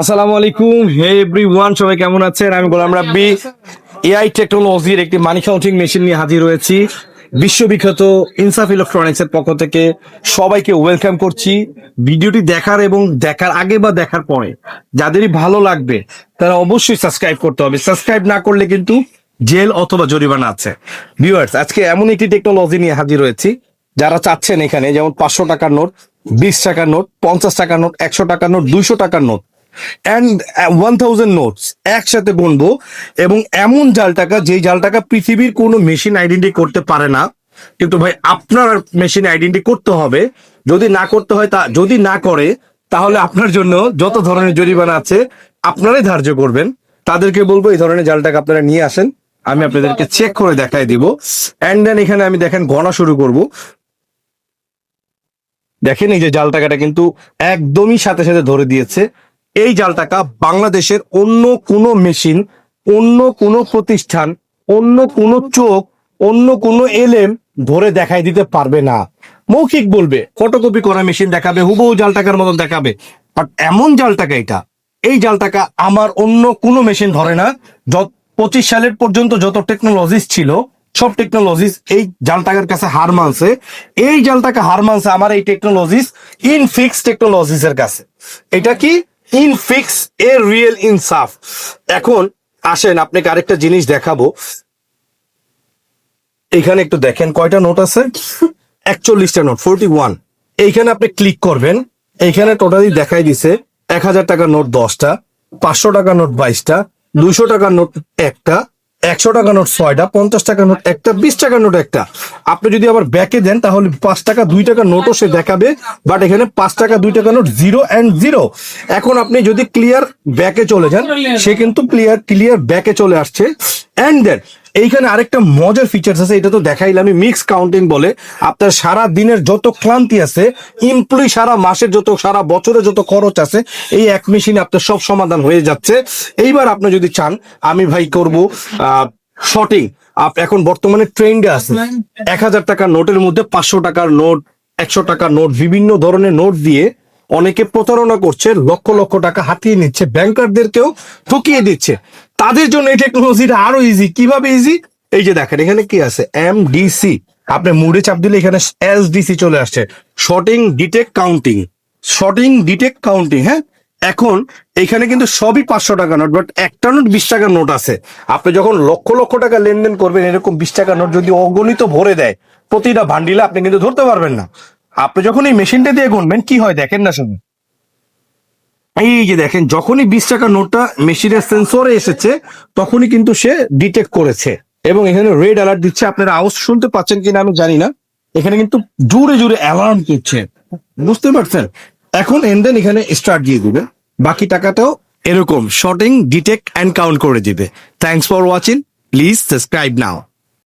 আসসালামু আলাইকুম হে এভরিওয়ান সবাই কেমন আছেন? আমি গোলাম রাব্বি এআই টেকনোলজির একটি মানি কাউন্টিং মেশিন নিয়ে হাজির হয়েছি। বিশ্ববিখ্যাত ইনসাফ ইলেকট্রনিক্স এর পক্ষ থেকে সবাইকে ওয়েলকাম করছি। ভিডিওটি দেখার এবং দেখার আগে বা দেখার পরে যাদেরই ভালো লাগবে, তারা অবশ্যই সাবস্ক্রাইব করতে হবে। সাবস্ক্রাইব না করলে কিন্তু জেল অথবা জরিমানা আছে। ভিউয়ার্স আজকে এমন একটি টেকনোলজি নিয়ে হাজির হয়েছি। যারা চাচ্ছেন এখানে, যেমন পাঁচশো টাকার নোট, বিশ টাকার নোট, পঞ্চাশ টাকার নোট, একশো টাকার নোট, দুইশো টাকার note and one thousand notes একসাথে গুনবো এবং এমন জাল টাকা যেই জাল টাকা পৃথিবীর কোনো মেশিন আইডেন্টি করতে পারে না, কিন্তু ভাই আপনার মেশিন আইডেন্টি করতে হবে। যদি না করতে হয় তা, যদি না করে, তাহলে আপনার জন্য যত ধরনের জরিমানা আছে, আপনারাই ধার্য করবেন। তাদেরকে বলব এই ধরনের জাল টাকা আপনারা নিয়ে আসেন। আমি আপনাদেরকে চেক করে দেখাই দিব। অ্যান্ড দেন এখানে আমি দেখেন গণা শুরু করব। দেখেন এই যে জাল টাকাটা কিন্তু একদমই সাথে সাথে ধরে দিয়েছে। এই জাল টাকা বাংলাদেশের অন্য কোনো মেশিন, অন্য কোনো প্রতিষ্ঠান, অন্য কোনো চোখ, অন্য কোনো এলএম ধরে দেখাই দিতে পারবে না। মৌখিক বলবে, ফটোকপি করা মেশিন দেখাবে, হুবহু জাল টাকার মতন দেখাবে। বাট এমন জাল টাকা এটা, এই জাল টাকা আমার অন্য কোনো মেশিন ধরে না। যত পঁচিশ সালের পর্যন্ত যত টেকনোলজিস ছিল, সব টেকনোলজিস এই জাল টাকার কাছে হার মানছে। এই জাল টাকা হার মানছে আমার এই টেকনোলজিস ইনফিক্স টেকনোলজিস এর কাছে। এটা কি? ইনফিক্স এ রিয়েল ইনসাফ এখন আসেন, আপনাকে আরেকটা জিনিস দেখাবো। এখানে একটু দেখেন, কয়টা নোট আছে? একচল্লিশটা নোট ফোরটি ওয়ান এইখানে আপনি ক্লিক করবেন, এইখানে টোটালি দেখাই দিছে, এক হাজার টাকার নোট দশটা, পাঁচশো টাকার নোট বাইশটা, দুইশো টাকার নোট একটা একশো টাকা নোট ছয়টা, পঞ্চাশ টাকা নোট একটা, বিশ টাকা নোট একটা। আপনি যদি আবার ব্যাকে দেন, তাহলে পাঁচ টাকা, দুই টাকা নোটও সে দেখাবে বাট এখানে পাঁচ টাকা, দুই টাকা নোট জিরো অ্যান্ড জিরো। এখন আপনি যদি ক্লিয়ার ব্যাকে চলে যান, সে কিন্তু ক্লিয়ার ক্লিয়ার ব্যাকে চলে আসছে। অ্যান্ড দেন এইখানে আরেকটা মজার ফিচার্স আছে এটা তো দেখাইলাম মিক্স কাউন্টিং বলে। আপনার সারা দিনের যত ক্লান্তি আছে ইমপ্লয়ি সারা মাসের যত সারা বছরের যত খরচ আছে এই এক মেশিনে আপনার সব সমাধান হয়ে যাচ্ছে। এইবার আপনি যদি চান আমি ভাই করব শর্টিং এখন বর্তমানে ট্রেন্ডে আছে। এক হাজার টাকার নোটের মধ্যে পাঁচশো টাকার নোট একশো টাকার নোট বিভিন্ন ধরনের নোট দিয়ে অনেকে প্রতারণা করছে লক্ষ লক্ষ টাকা হাতিয়ে নিচ্ছে ব্যাংকারদেরকেও ঠকিয়ে দিচ্ছে। তাদের জন্য এই টেকনোলজিটা আরও ইজি কীভাবে ইজি এই যে দেখেন, এখানে কি আছে? এম ডিসি আপনি মুডে চাপ দিলে এখানে এস ডিসি চলে আসছে। Sorting detect counting sorting detect counting হ্যাঁ? এখন এখানে কিন্তু সবই পাঁচশো টাকা নোট বাট একটা নোট বিশ টাকার নোট আছে। আপনি যখন লক্ষ লক্ষ টাকা লেনদেন করবেন, এরকম বিশ টাকা নোট যদি অগণিত ভরে দেয়, প্রতিটা ভান্ডিলে আপনি কিন্তু ধরতে পারবেন না। আপনি যখন এই মেশিনটা দিয়ে গুনবেন, কি হয় দেখেন না শুনুন। এই যে দেখেন, যখনই বিশ টাকার নোটটা মেশিনের সেন্সরে এসেছে, তখনই কিন্তু সে ডিটেক্ট করেছে। এবং এখানে রেড অ্যালার্ট দিচ্ছে। আপনারা আওয়াজ শুনতে পাচ্ছেন কিনা আমি জানি না। এখানে কিন্তু জুড়ে জুড়ে অ্যালার্ম করছে। বুঝতে পারছেন? এখন এন্ড দেন এখানে স্টার্ট দিয়ে দিবে। বাকি টাকাটাও এরকম শর্টিং ডিটেক্ট অ্যান্ড কাউন্ট করে দিবে। Thanks for watching please subscribe now